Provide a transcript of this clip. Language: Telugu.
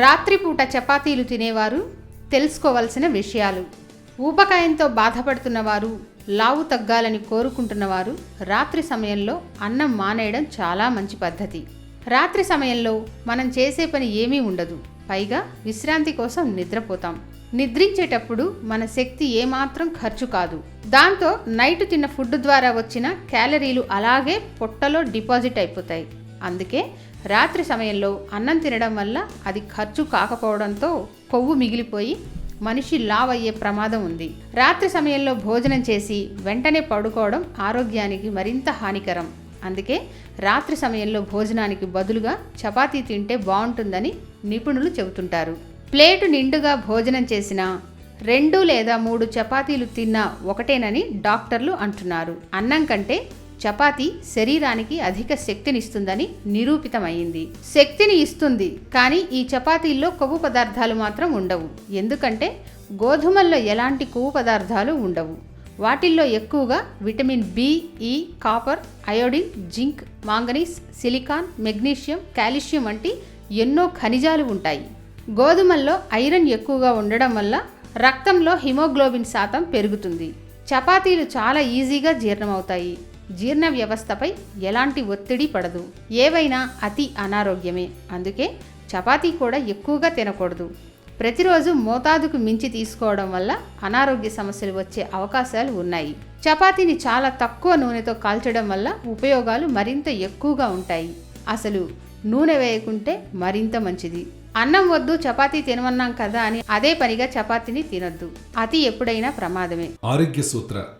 రాత్రిపూట చపాతీలు తినేవారు తెలుసుకోవలసిన విషయాలు. ఊబకాయంతో బాధపడుతున్నవారు లావు తగ్గాలని కోరుకుంటున్నవారు రాత్రి సమయంలో అన్నం మానేయడం చాలా మంచి పద్ధతి. రాత్రి సమయంలో మనం చేసే పని ఏమీ ఉండదు. పైగా విశ్రాంతి కోసం నిద్రపోతాం. నిద్రించేటప్పుడు మన శక్తి ఏమాత్రం ఖర్చు కాదు. దాంతో నైట్ తిన్న ఫుడ్ ద్వారా వచ్చిన క్యాలరీలు అలాగే పొట్టలో డిపాజిట్ అయిపోతాయి. అందుకే రాత్రి సమయంలో అన్నం తినడం వల్ల అది ఖర్చు కాకపోవడంతో కొవ్వు మిగిలిపోయి మనిషి లావ్ అయ్యే ప్రమాదం ఉంది. రాత్రి సమయంలో భోజనం చేసి వెంటనే పడుకోవడం ఆరోగ్యానికి మరింత హానికరం. అందుకే రాత్రి సమయంలో భోజనానికి బదులుగా చపాతీ తింటే బాగుంటుందని నిపుణులు చెబుతుంటారు. ప్లేటు నిండుగా భోజనం చేసిన రెండు లేదా మూడు చపాతీలు తిన్నా ఒకటేనని డాక్టర్లు అంటున్నారు. అన్నం కంటే చపాతీ శరీరానికి అధిక శక్తినిస్తుందని నిరూపితమైంది శక్తిని ఇస్తుంది కానీ ఈ చపాతీల్లో కొవ్వు పదార్థాలు మాత్రం ఉండవు. ఎందుకంటే గోధుమల్లో ఎలాంటి కొవ్వు పదార్థాలు ఉండవు. వాటిల్లో ఎక్కువగా vitamin B E copper iodine zinc manganese silicon magnesium calcium వంటి ఎన్నో ఖనిజాలు ఉంటాయి. గోధుమల్లో ఐరన్ ఎక్కువగా ఉండడం వల్ల రక్తంలో హిమోగ్లోబిన్ శాతం పెరుగుతుంది. చపాతీలు చాలా ఈజీగా జీర్ణమవుతాయి. జీర్ణ వ్యవస్థపై ఎలాంటి ఒత్తిడి పడదు. ఏవైనా అతి అనారోగ్యమే. అందుకే చపాతీ కూడా ఎక్కువగా తినకూడదు. ప్రతిరోజు మోతాదుకు మించి తీసుకోవడం వల్ల అనారోగ్య సమస్యలు వచ్చే అవకాశాలు ఉన్నాయి. చపాతీని చాలా తక్కువ నూనెతో కాల్చడం వల్ల ఉపయోగాలు మరింత ఎక్కువగా ఉంటాయి. అసలు నూనె వేయకుంటే మరింత మంచిది. అన్నం వద్దు చపాతీ తినమన్నాం కదా అని అదే పనిగా చపాతీని తినొద్దు. అతి ఎప్పుడైనా ప్రమాదమే. ఆరోగ్య సూత్ర.